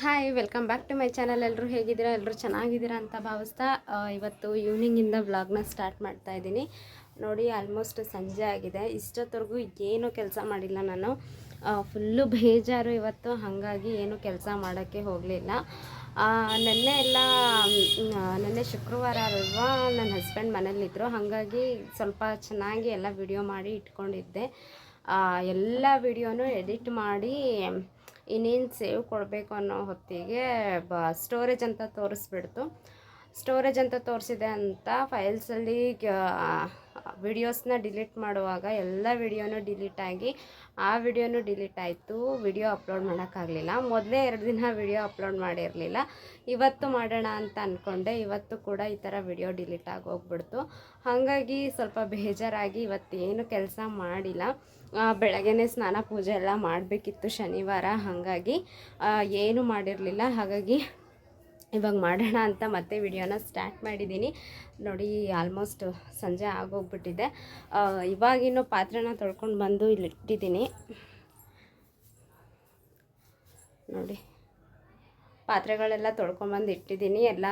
Hi welcome back to my channel ಎಲ್ಲರೂ ಹೇಗಿದ್ದೀರಾ? ಎಲ್ಲರೂ ಚೆನ್ನಾಗಿದ್ದೀರಾ ಅಂತ ಭಾವಿಸ್ತಾ ಇವತ್ತು ಈವ್ನಿಂಗಿಂದ ವ್ಲಾಗ್ನ ಸ್ಟಾರ್ಟ್ ಮಾಡ್ತಾ ಇದ್ದೀನಿ. ನೋಡಿ ಆಲ್ಮೋಸ್ಟ್ ಸಂಜೆ ಆಗಿದೆ. ಇಷ್ಟೊತ್ತವರೆಗೂ ಏನೂ ಕೆಲಸ ಮಾಡಿಲ್ಲ ನಾನು. ಫುಲ್ಲು ಬೇಜಾರು ಇವತ್ತು. ಹಾಗಾಗಿ ಏನು ಕೆಲಸ ಮಾಡೋಕ್ಕೆ ಹೋಗಲಿಲ್ಲ. ನೆನ್ನೆ ಎಲ್ಲ ನೆನ್ನೆ ಶುಕ್ರವಾರ ಅಲ್ವಾ ನನ್ನ ಹಸ್ಬೆಂಡ್ ಮನೇಲಿದ್ದರು ಹಾಗಾಗಿ ಸ್ವಲ್ಪ ಚೆನ್ನಾಗಿ ಎಲ್ಲ ವಿಡಿಯೋ ಮಾಡಿ ಇಟ್ಕೊಂಡಿದ್ದೆ. ಎಲ್ಲ ವಿಡಿಯೋನು ಎಡಿಟ್ ಮಾಡಿ ಇನ್ನೇನು ಸೇವ್ ಕೊಡಬೇಕು ಅನ್ನೋ ಹೊತ್ತಿಗೆ ಬ ಸ್ಟೋರೇಜ್ ಅಂತ ತೋರಿಸ್ಬಿಡ್ತು. ಸ್ಟೋರೇಜ್ ಅಂತ ತೋರಿಸಿದೆ ಅಂತ ಫೈಲ್ಸಲ್ಲಿ ವಿಡಿಯೋಸ್ನ ಡಿಲೀಟ್ ಮಾಡುವಾಗ ಎಲ್ಲ ವಿಡಿಯೋನೂ ಡಿಲೀಟ್ ಆಗಿ, ಆ ವಿಡಿಯೋನೂ ಡಿಲೀಟ್ ಆಯಿತು ವಿಡಿಯೋ ಅಪ್ಲೋಡ್ ಮಾಡೋಕ್ಕಾಗಲಿಲ್ಲ. ಮೊದಲೇ ಎರಡು ದಿನ ವಿಡಿಯೋ ಅಪ್ಲೋಡ್ ಮಾಡಿರಲಿಲ್ಲ. ಇವತ್ತು ಮಾಡೋಣ ಅಂತ ಅಂದ್ಕೊಂಡೆ ಇವತ್ತು ಕೂಡ ಈ ಥರ ವಿಡಿಯೋ ಡಿಲೀಟ್ ಆಗಿ ಹೋಗ್ಬಿಡ್ತು. ಹಾಗಾಗಿ ಸ್ವಲ್ಪ ಬೇಜಾರಾಗಿ ಇವತ್ತೇನು ಕೆಲಸ ಮಾಡಿಲ್ಲ. ಆ, ಬೆಳಗ್ಗೆನೇ ಸ್ನಾನ ಪೂಜೆ ಎಲ್ಲ ಮಾಡಬೇಕಿತ್ತು ಶನಿವಾರ ಹಾಗಾಗಿ ಏನು ಮಾಡಿರಲಿಲ್ಲ. ಹಾಗಾಗಿ ಇವಾಗ ಮಾಡೋಣ ಅಂತ ಮತ್ತೆ ವಿಡಿಯೋನ ಸ್ಟಾರ್ಟ್ ಮಾಡಿದ್ದೀನಿ. ನೋಡಿ ಆಲ್ಮೋಸ್ಟ್ ಸಂಜೆ ಆಗೋಗ್ಬಿಟ್ಟಿದೆ. ಇವಾಗಿನ್ನು ಪಾತ್ರೆನ ತೊಳ್ಕೊಂಡು ಬಂದು ಇಲ್ಲಿ ಇಟ್ಟಿದ್ದೀನಿ ನೋಡಿ. ಪಾತ್ರೆಗಳೆಲ್ಲ ತೊಳ್ಕೊಂಬಂದು ಇಟ್ಟಿದ್ದೀನಿ. ಎಲ್ಲ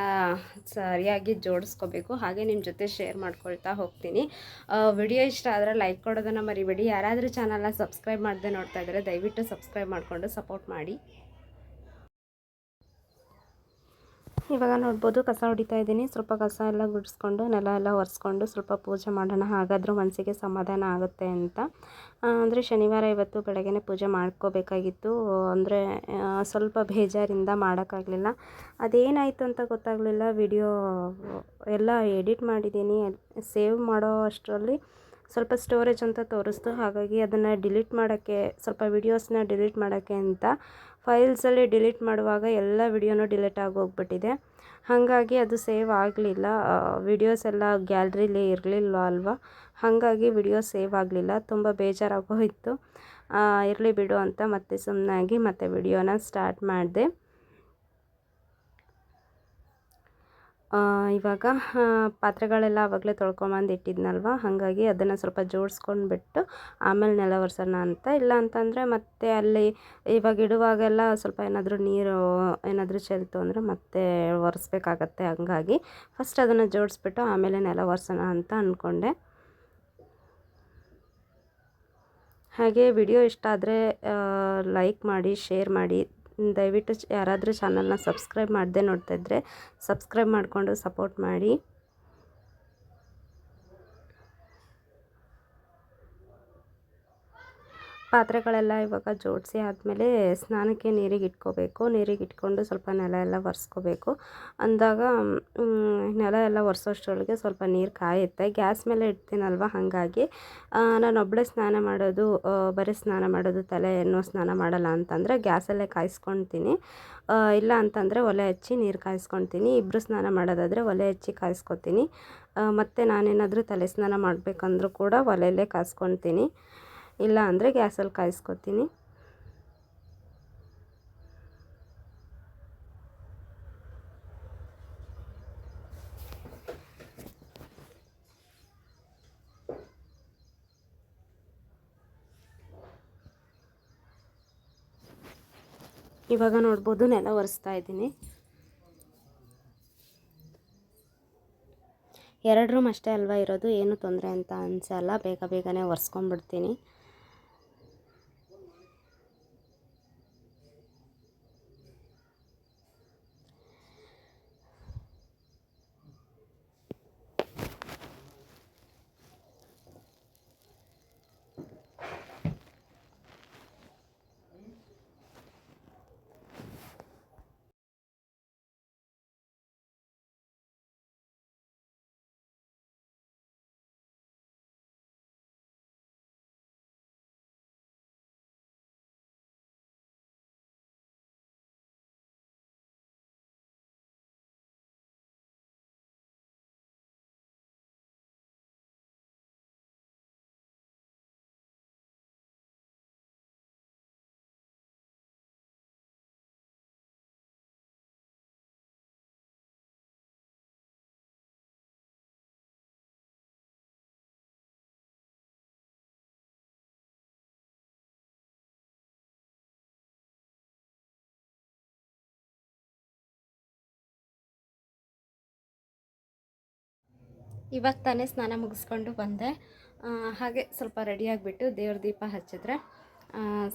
ಸರಿಯಾಗಿ ಜೋಡಿಸ್ಕೋಬೇಕು. ಹಾಗೆ ನಿಮ್ಮ ಜೊತೆ ಶೇರ್ ಮಾಡ್ಕೊಳ್ತಾ ಹೋಗ್ತೀನಿ. ವಿಡಿಯೋ ಇಷ್ಟ ಆದರೆ ಲೈಕ್ ಕೊಡೋದನ್ನು ಮರಿಬೇಡಿ. ಯಾರಾದರೂ ಚಾನಲ್ನ ಸಬ್ಸ್ಕ್ರೈಬ್ ಮಾಡದೆ ನೋಡ್ತಾ ಇದ್ದರೆ ದಯವಿಟ್ಟು ಸಬ್ಸ್ಕ್ರೈಬ್ ಮಾಡಿಕೊಂಡು ಸಪೋರ್ಟ್ ಮಾಡಿ. ಇವಾಗ ನೋಡ್ಬೋದು ಕಸ ಹೊಡಿತಾ ಇದ್ದೀನಿ. ಸ್ವಲ್ಪ ಕಸ ಎಲ್ಲ ಗುಡಿಸ್ಕೊಂಡು, ನೆಲ ಎಲ್ಲ ಒರೆಸ್ಕೊಂಡು ಸ್ವಲ್ಪ ಪೂಜೆ ಮಾಡೋಣ. ಹಾಗಾದರೂ ಮನಸ್ಸಿಗೆ ಸಮಾಧಾನ ಆಗುತ್ತೆ ಅಂತ. ಅಂದರೆ ಶನಿವಾರ ಇವತ್ತು ಬೆಳಗ್ಗೆ ಪೂಜೆ ಮಾಡ್ಕೋಬೇಕಾಗಿತ್ತು. ಅಂದರೆ ಸ್ವಲ್ಪ ಬೇಜಾರಿಂದ ಮಾಡೋಕ್ಕಾಗಲಿಲ್ಲ. ಅದೇನಾಯಿತು ಅಂತ ಗೊತ್ತಾಗಲಿಲ್ಲ. ವಿಡಿಯೋ ಎಲ್ಲ ಎಡಿಟ್ ಮಾಡಿದ್ದೀನಿ. ಸೇವ್ ಮಾಡೋ ಅಷ್ಟರಲ್ಲಿ ಸ್ವಲ್ಪ ಸ್ಟೋರೇಜ್ ಅಂತ ತೋರಿಸ್ತು. ಹಾಗಾಗಿ ಅದನ್ನು ಡಿಲೀಟ್ ಮಾಡೋಕ್ಕೆ, ಸ್ವಲ್ಪ ವಿಡಿಯೋಸ್ನ ಡಿಲೀಟ್ ಮಾಡೋಕ್ಕೆ ಅಂತ ಫೈಲ್ಸಲ್ಲಿ ಡಿಲೀಟ್ ಮಾಡುವಾಗ ಎಲ್ಲ ವಿಡಿಯೋನೂ ಡಿಲೀಟ್ ಆಗೋಗ್ಬಿಟ್ಟಿದೆ ಹಾಗಾಗಿ ಅದು ಸೇವ್ ಆಗಲಿಲ್ಲ. ವಿಡಿಯೋಸ್ ಎಲ್ಲ ಗ್ಯಾಲ್ರಿಲಿ ಇರಲಿಲ್ಲ ಅಲ್ವಾ? ಹಾಗಾಗಿ ವಿಡಿಯೋ ಸೇವ್ ಆಗಲಿಲ್ಲ. ತುಂಬ ಬೇಜಾರಾಗೋಯಿತು. ಇರಲಿ ಬಿಡು ಅಂತ ಮತ್ತೆ ಸುಮ್ಮನಾಗಿ ಮತ್ತೆ ವಿಡಿಯೋನ ಸ್ಟಾರ್ಟ್ ಮಾಡಿದೆ. ಇವಾಗ ಪಾತ್ರೆಗಳೆಲ್ಲ ಆವಾಗಲೇ ತೊಳ್ಕೊಂಬಂದು ಇಟ್ಟಿದ್ನಲ್ವ? ಹಾಗಾಗಿ ಅದನ್ನು ಸ್ವಲ್ಪ ಜೋಡಿಸ್ಕೊಂಡ್ಬಿಟ್ಟು ಆಮೇಲೆ ನೆಲ ಒರೆಸೋಣ ಅಂತ. ಇಲ್ಲ ಅಂತಂದರೆ ಮತ್ತೆ ಅಲ್ಲಿ ಇವಾಗ ಇಡುವಾಗೆಲ್ಲ ಸ್ವಲ್ಪ ಏನಾದರೂ ನೀರು, ಏನಾದರೂ ಚೆಲ್ತು ಅಂದರೆ ಮತ್ತೆ ಒರೆಸ್ಬೇಕಾಗತ್ತೆ ಹಂಗಾಗಿ. ಫಸ್ಟ್ ಅದನ್ನು ಜೋಡಿಸ್ಬಿಟ್ಟು ಆಮೇಲೆ ನೆಲ ಒರೆಸೋಣ ಅಂತ ಅಂದ್ಕೊಂಡೆ ಹಾಗೆ ವಿಡಿಯೋ ಇಷ್ಟ ಆದರೆ ಲೈಕ್ ಮಾಡಿ, ಶೇರ್ ಮಾಡಿ. ದಯವಿಟ್ಟು ಯಾರಾದರೂ ಚಾನಲ್ನ ಸಬ್ಸ್ಕ್ರೈಬ್ ಮಾಡದೆ ನೋಡ್ತಾ ಇದ್ದರೆ ಸಬ್ಸ್ಕ್ರೈಬ್ ಮಾಡಿಕೊಂಡು ಸಪೋರ್ಟ್ ಮಾಡಿ ಪಾತ್ರೆಗಳೆಲ್ಲ ಇವಾಗ ಜೋಡಿಸಿ ಆದಮೇಲೆ ಸ್ನಾನಕ್ಕೆ ನೀರಿಗೆ ಇಟ್ಕೋಬೇಕು. ನೀರಿಗೆ ಇಟ್ಕೊಂಡು ಸ್ವಲ್ಪ ನೆಲ ಎಲ್ಲ ಒರೆಸ್ಕೋಬೇಕು. ಅಂದಾಗ ನೆಲ ಎಲ್ಲ ಒರೆಸೋಷ್ಟರೊಳಗೆ ಸ್ವಲ್ಪ ನೀರು ಕಾಯುತ್ತೆ. ಗ್ಯಾಸ್ ಮೇಲೆ ಇಡ್ತೀನಲ್ವ? ಹಾಗಾಗಿ ನಾನು ಒಬ್ಬಳೇ ಸ್ನಾನ ಮಾಡೋದು ಬರೀ ಸ್ನಾನ ಮಾಡೋದು ತಲೆ ಏನು ಸ್ನಾನ ಮಾಡಲ್ಲ ಅಂತಂದರೆ ಗ್ಯಾಸಲ್ಲೇ ಕಾಯಿಸ್ಕೊಳ್ತೀನಿ ಇಲ್ಲ ಅಂತಂದರೆ ಒಲೆ ಹಚ್ಚಿ ನೀರು ಕಾಯಿಸ್ಕೊಳ್ತೀನಿ ಇಬ್ಬರು ಸ್ನಾನ ಮಾಡೋದಾದರೆ ಒಲೆ ಹಚ್ಚಿ ಕಾಯಿಸ್ಕೊತೀನಿ. ಮತ್ತು ನಾನೇನಾದರೂ ತಲೆ ಸ್ನಾನ ಮಾಡಬೇಕಂದ್ರೂ ಕೂಡ ಒಲೆಯಲ್ಲೇ ಕಾಯಿಸ್ಕೊಳ್ತೀನಿ ಇಲ್ಲ ಅಂದರೆ ಗ್ಯಾಸಲ್ಲಿ ಕಾಯಿಸ್ಕೊತೀನಿ. ಇವಾಗ ನೋಡ್ಬೋದು ನೆಲ ಒರೆಸ್ತಾ ಇದ್ದೀನಿ. ಎರಡು ರೂಮ್ ಅಷ್ಟೇ ಅಲ್ವಾ ಇರೋದು, ಏನು ತೊಂದರೆ ಅಂತ ಅನಿಸಲ್ಲ, ಬೇಗ ಬೇಗನೆ ಒರೆಸ್ಕೊಂಡ್ಬಿಡ್ತೀನಿ. ಇವಾಗ ತಾನೇ ಸ್ನಾನ ಮುಗಿಸ್ಕೊಂಡು ಬಂದೆ. ಹಾಗೆ ಸ್ವಲ್ಪ ರೆಡಿಯಾಗಿಬಿಟ್ಟು ದೇವ್ರ ದೀಪ ಹಚ್ಚಿದ್ರೆ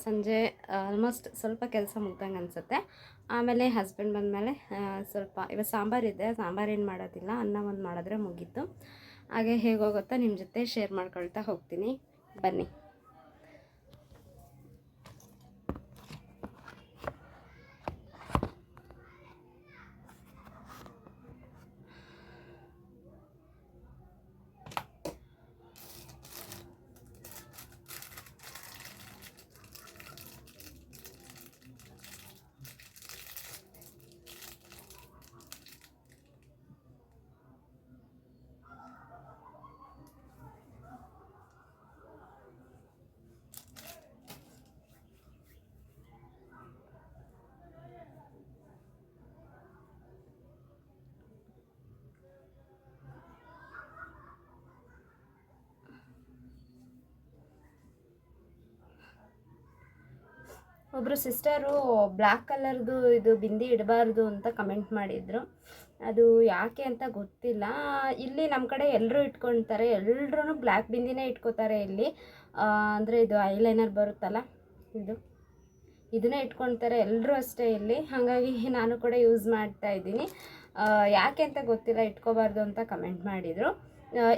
ಸಂಜೆ ಆಲ್ಮೋಸ್ಟ್ ಸ್ವಲ್ಪ ಕೆಲಸ ಮುಗ್ದಂಗೆ ಅನಿಸುತ್ತೆ. ಆಮೇಲೆ ಹಸ್ಬೆಂಡ್ ಬಂದಮೇಲೆ ಸ್ವಲ್ಪ ಇವಾಗ ಸಾಂಬಾರಿದೆ ಸಾಂಬಾರೇನು ಮಾಡೋದಿಲ್ಲ, ಅನ್ನ ಒಂದು ಮಾಡಿದ್ರೆ ಮುಗೀತು. ಹಾಗೆ ಹೇಗೆ ಹೋಗುತ್ತೋ ನಿಮ್ಮ ಜೊತೆ ಶೇರ್ ಮಾಡ್ಕೊಳ್ತಾ ಹೋಗ್ತೀನಿ. ಬನ್ನಿ. ಒಬ್ಬರು ಸಿಸ್ಟರು ಬ್ಲ್ಯಾಕ್ ಕಲರ್ದು ಇದು ಬಿಂದಿ ಇಡಬಾರ್ದು ಅಂತ ಕಮೆಂಟ್ ಮಾಡಿದರು. ಅದು ಯಾಕೆ ಅಂತ ಗೊತ್ತಿಲ್ಲ. ಇಲ್ಲಿ ನಮ್ಮ ಕಡೆ ಎಲ್ಲರೂ ಇಟ್ಕೊತಾರೆ. ಎಲ್ಲರೂ ಬ್ಲ್ಯಾಕ್ ಬಿಂದಿನೇ ಇಟ್ಕೋತಾರೆ ಇಲ್ಲಿ. ಅಂದರೆ ಇದು ಐಲೈನರ್ ಬರುತ್ತಲ್ಲ, ಇದು. ಇದನ್ನೇ ಇಟ್ಕೊತಾರೆ ಎಲ್ಲರೂ ಅಷ್ಟೇ ಇಲ್ಲಿ. ಹಾಗಾಗಿ ನಾನು ಕೂಡ ಯೂಸ್ ಮಾಡ್ತಾ ಇದ್ದೀನಿ. ಯಾಕೆ ಅಂತ ಗೊತ್ತಿಲ್ಲ, ಇಟ್ಕೋಬಾರ್ದು ಅಂತ ಕಮೆಂಟ್ ಮಾಡಿದರು.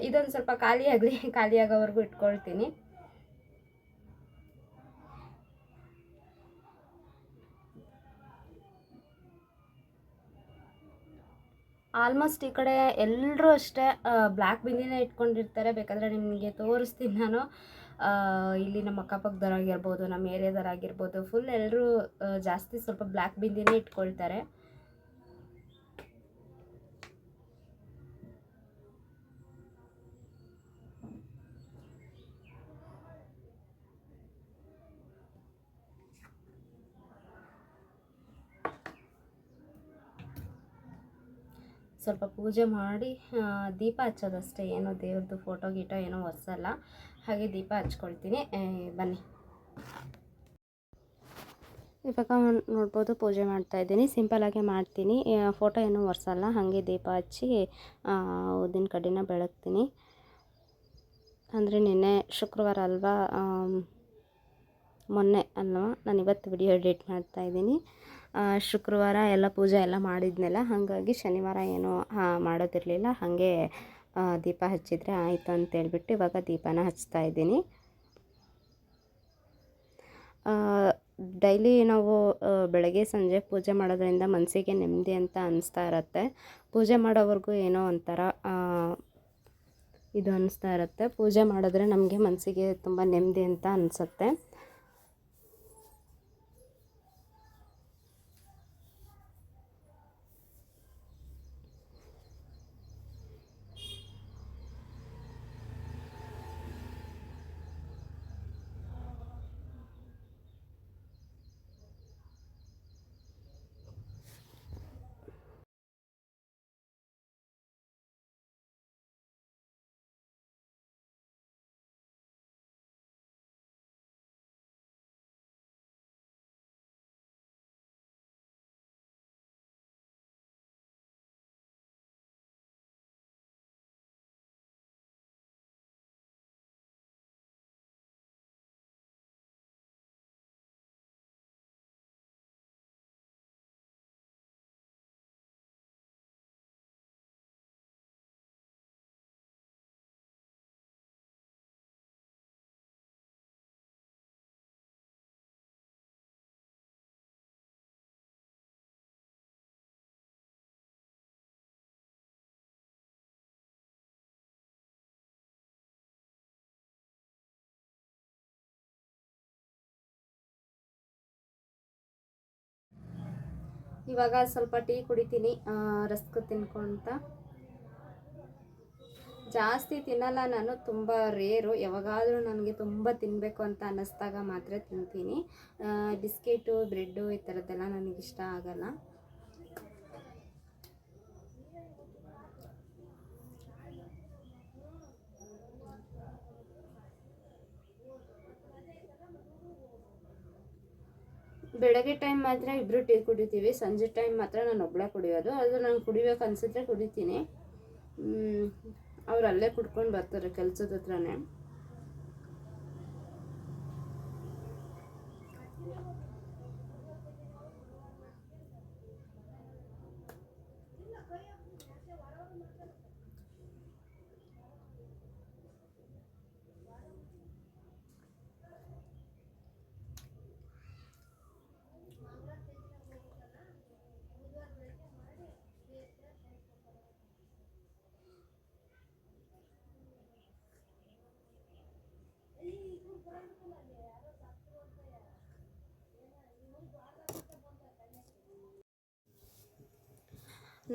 ಇದೊಂದು ಸ್ವಲ್ಪ ಖಾಲಿಯಾಗಲಿ ಖಾಲಿಯಾಗೋವರೆಗೂ ಇಟ್ಕೊಳ್ತೀನಿ. ಆಲ್ಮೋಸ್ಟ್ ಈ ಕಡೆ ಎಲ್ಲರೂ ಅಷ್ಟೇ ಬ್ಲ್ಯಾಕ್ ಬಿಂದಿನೇ ಇಟ್ಕೊಂಡಿರ್ತಾರೆ. ಬೇಕಾದರೆ ನಿಮಗೆ ತೋರಿಸ್ತೀನಿ ನಾನು. ಇಲ್ಲಿ ನಮ್ಮ ಅಕ್ಕಪಕ್ಕದವರಾಗಿರ್ಬೋದು, ನಮ್ಮ ಏರಿಯಾದವರಾಗಿರ್ಬೋದು ಫುಲ್ ಎಲ್ಲರೂ ಜಾಸ್ತಿ ಸ್ವಲ್ಪ ಬ್ಲ್ಯಾಕ್ ಬಿಂದಿನೇ ಇಟ್ಕೊಳ್ತಾರೆ. ಸ್ವಲ್ಪ ಪೂಜೆ ಮಾಡಿ ದೀಪ ಹಚ್ಚೋದಷ್ಟೇ. ಏನೋ ದೇವ್ರದ್ದು ಫೋಟೋ ಗೀಟೋ ಏನೋ ಒರೆಸಲ್ಲ. ಹಾಗೆ ದೀಪ ಹಚ್ಕೊಳ್ತೀನಿ. ಬನ್ನಿ. ಇವಾಗ ನೋಡ್ಬೋದು ಪೂಜೆ ಮಾಡ್ತಾ ಇದ್ದೀನಿ. ಸಿಂಪಲಾಗೆ ಮಾಡ್ತೀನಿ. ಫೋಟೋ ಏನೂ ಒರೆಸಲ್ಲ. ಹಾಗೆ ದೀಪ ಹಚ್ಚಿ ಉದ್ದಿನ ಕಡ್ಡಿನ ಬೆಳಗ್ತೀನಿ. ಅಂದರೆ ನಿನ್ನೆ ಶುಕ್ರವಾರ ಅಲ್ವಾ? ಮೊನ್ನೆ ಅಲ್ವಾ? ನಾನು ಇವತ್ತು ವಿಡಿಯೋ ಎಡಿಟ್ ಮಾಡ್ತಾ ಆ, ಶುಕ್ರವಾರ ಎಲ್ಲ ಪೂಜೆ ಎಲ್ಲ ಮಾಡಿದ್ನಲ್ಲ, ಹಾಗಾಗಿ ಶನಿವಾರ ಏನು ಮಾಡೋದಿರಲಿಲ್ಲ. ಹಾಗೆ ದೀಪ ಹಚ್ಚಿದರೆ ಆಯಿತು ಅಂತೇಳ್ಬಿಟ್ಟು ಇವಾಗ ದೀಪನ ಹಚ್ತಾ ಇದ್ದೀನಿ. ಡೈಲಿ ನಾವು ಬೆಳಗ್ಗೆ ಸಂಜೆ ಪೂಜೆ ಮಾಡೋದ್ರಿಂದ ಮನಸ್ಸಿಗೆ ನೆಮ್ಮದಿ ಅಂತ ಅನಿಸ್ತಾ ಇರುತ್ತೆ. ಪೂಜೆ ಮಾಡೋವರೆಗೂ ಏನೋ ಒಂಥರ ಇದು ಅನಿಸ್ತಾ ಇರುತ್ತೆ. ಪೂಜೆ ಮಾಡಿದ್ರೆ ನಮಗೆ ಮನಸ್ಸಿಗೆ ತುಂಬ ನೆಮ್ಮದಿ ಅಂತ ಅನಿಸುತ್ತೆ. ಇವಾಗ ಸ್ವಲ್ಪ ಟೀ ಕುಡಿತೀನಿ ರಸ್ಕು ತಿನ್ಕೊಂತ. ಜಾಸ್ತಿ ತಿನ್ನಲ್ಲ ನಾನು, ತುಂಬ ರೇರು. ಯಾವಾಗಾದರೂ ನನಗೆ ತುಂಬ ತಿನ್ನಬೇಕು ಅಂತ ಅನ್ನಿಸ್ದಾಗ ಮಾತ್ರ ತಿಂತೀನಿ. ಬಿಸ್ಕೆಟು, ಬ್ರೆಡ್ಡು ಈ ಥರದ್ದೆಲ್ಲ ನನಗಿಷ್ಟ ಆಗಲ್ಲ. ಬೆಳಗ್ಗೆ ಟೈಮ್ ಮಾತ್ರ ಇಬ್ಬರು ಟೀ ಕುಡಿತೀವಿ. ಸಂಜೆ ಟೈಮ್ ಮಾತ್ರ ನಾನು ಒಬ್ಬಳೇ ಕುಡಿಯೋದು. ಅದು ನಾನು ಕುಡಿಬೇಕು ಅನಿಸಿದ್ರೆ ಕುಡಿತೀನಿ. ಅವ್ರು ಅಲ್ಲೇ ಕುಡ್ಕೊಂಡು ಬರ್ತಾರೆ ಕೆಲಸದ ಹತ್ರನೇ.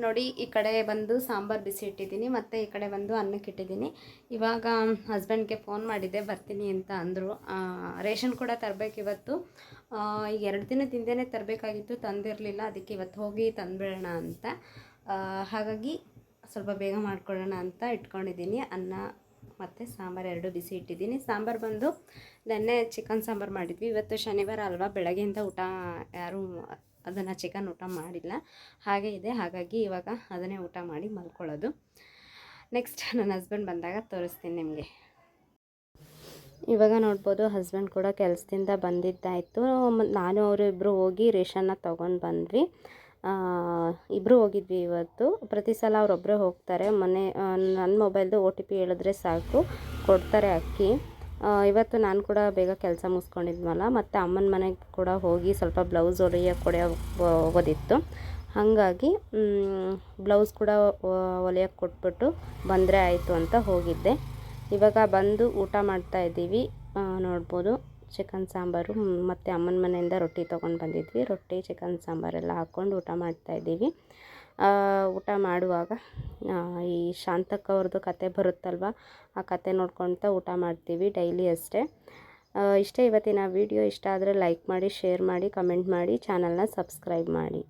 ನೋಡಿ, ಈ ಕಡೆ ಬಂದು ಸಾಂಬಾರು ಬಿಸಿ ಇಟ್ಟಿದ್ದೀನಿ, ಮತ್ತು ಈ ಕಡೆ ಬಂದು ಅನ್ನಕ್ಕೆ ಇಟ್ಟಿದ್ದೀನಿ. ಇವಾಗ ಹಸ್ಬೆಂಡ್ಗೆ ಫೋನ್ ಮಾಡಿದೆ ಬರ್ತೀನಿ ಅಂತ ಅಂದರು. ರೇಷನ್ ಕೂಡ ತರಬೇಕು ಇವತ್ತು. ಈಗ ಎರಡು ದಿನ ತಿಂದೇ ತರಬೇಕಾಗಿತ್ತು, ತಂದಿರಲಿಲ್ಲ, ಅದಕ್ಕೆ ಇವತ್ತು ಹೋಗಿ ತಂದುಬಿಡೋಣ ಅಂತ. ಹಾಗಾಗಿ ಸ್ವಲ್ಪ ಬೇಗ ಮಾಡ್ಕೊಳ್ಳೋಣ ಅಂತ ಇಟ್ಕೊಂಡಿದ್ದೀನಿ. ಅನ್ನ ಮತ್ತು ಸಾಂಬಾರು ಎರಡು ಬಿಸಿ ಇಟ್ಟಿದ್ದೀನಿ. ಸಾಂಬಾರು ಬಂದು ನೆನ್ನೆ ಚಿಕನ್ ಸಾಂಬಾರು ಮಾಡಿದ್ವಿ. ಇವತ್ತು ಶನಿವಾರ ಅಲ್ವಾ, ಬೆಳಗ್ಗೆಯಿಂದ ಊಟ ಯಾರೂ ಅದನ್ನು ಚಿಕನ್ ಊಟ ಮಾಡಿಲ್ಲ. ಹಾಗೆ ಇದೆ. ಹಾಗಾಗಿ ಇವಾಗ ಅದನ್ನೇ ಊಟ ಮಾಡಿ ಮಲ್ಕೊಳ್ಳೋದು. ನೆಕ್ಸ್ಟ್ ನನ್ನ ಹಸ್ಬೆಂಡ್ ಬಂದಾಗ ತೋರಿಸ್ತೀನಿ ನಿಮಗೆ. ಇವಾಗ ನೋಡ್ಬೋದು ಹಸ್ಬೆಂಡ್ ಕೂಡ ಕೆಲಸದಿಂದ ಬಂದಿದ್ದಾಯಿತು. ನಾನು, ಅವರು ಇಬ್ಬರು ಹೋಗಿ ರೇಷನ್ನ ತೊಗೊಂಡು ಬಂದ್ವಿ. ಇಬ್ಬರು ಹೋಗಿದ್ವಿ ಇವತ್ತು. ಪ್ರತಿ ಸಲ ಅವರೊಬ್ಬರೇ ಹೋಗ್ತಾರೆ. ಮನೆ ನನ್ನ ಮೊಬೈಲ್ದು ಒ ಟಿ ಪಿ ಹೇಳಿದ್ರೆ ಸಾಕು. ಕೊಡ್ತಾರೆ ಅಕ್ಕಿ. ಇವತ್ತು ನಾನು ಕೂಡ ಬೇಗ ಕೆಲಸ ಮುಗಿಸ್ಕೊಂಡಿದ್ವಲ್ಲ ಮತ್ತು ಅಮ್ಮನ ಮನೆಗೆ ಕೂಡ ಹೋಗಿ ಸ್ವಲ್ಪ ಬ್ಲೌಸ್ ಹೊಲಿಯೋಕೆ ಕೊಡೆ ಹೋಗೋದಿತ್ತು ಹಾಗಾಗಿ ಬ್ಲೌಸ್ ಕೂಡ ಹೊಲಿಯೋಕೆ ಕೊಟ್ಬಿಟ್ಟು ಬಂದರೆ ಆಯಿತು ಅಂತ ಹೋಗಿದ್ದೆ. ಇವಾಗ ಬಂದು ಊಟ ಮಾಡ್ತಾ ಇದ್ದೀವಿ. ನೋಡ್ಬೋದು. ಚಿಕನ್ ಸಾಂಬಾರು ಮತ್ತು ಅಮ್ಮನ ಮನೆಯಿಂದ ರೊಟ್ಟಿ ತೊಗೊಂಡು ಬಂದಿದ್ವಿ. ರೊಟ್ಟಿ, ಚಿಕನ್ ಸಾಂಬಾರೆಲ್ಲ ಹಾಕ್ಕೊಂಡು ಊಟ ಮಾಡ್ತಾ ಇದ್ದೀವಿ. ಊಟ ಮಾಡುವಾಗ ಈ ಶಾಂತಕ್ಕ ಅವ್ರದ್ದು ಕತೆ ಬರುತ್ತಲ್ವ? ಆ ಕತೆ ನೋಡ್ಕೊಳ್ತಾ ಊಟ ಮಾಡ್ತೀವಿ ಡೈಲಿ ಅಷ್ಟೇ. ಇಷ್ಟೇ ಇವತ್ತಿನ ವಿಡಿಯೋ. ಇಷ್ಟ ಆದರೆ ಲೈಕ್ ಮಾಡಿ, ಶೇರ್ ಮಾಡಿ, ಕಮೆಂಟ್ ಮಾಡಿ, ಚಾನಲ್ನ ಸಬ್ಸ್ಕ್ರೈಬ್ ಮಾಡಿ.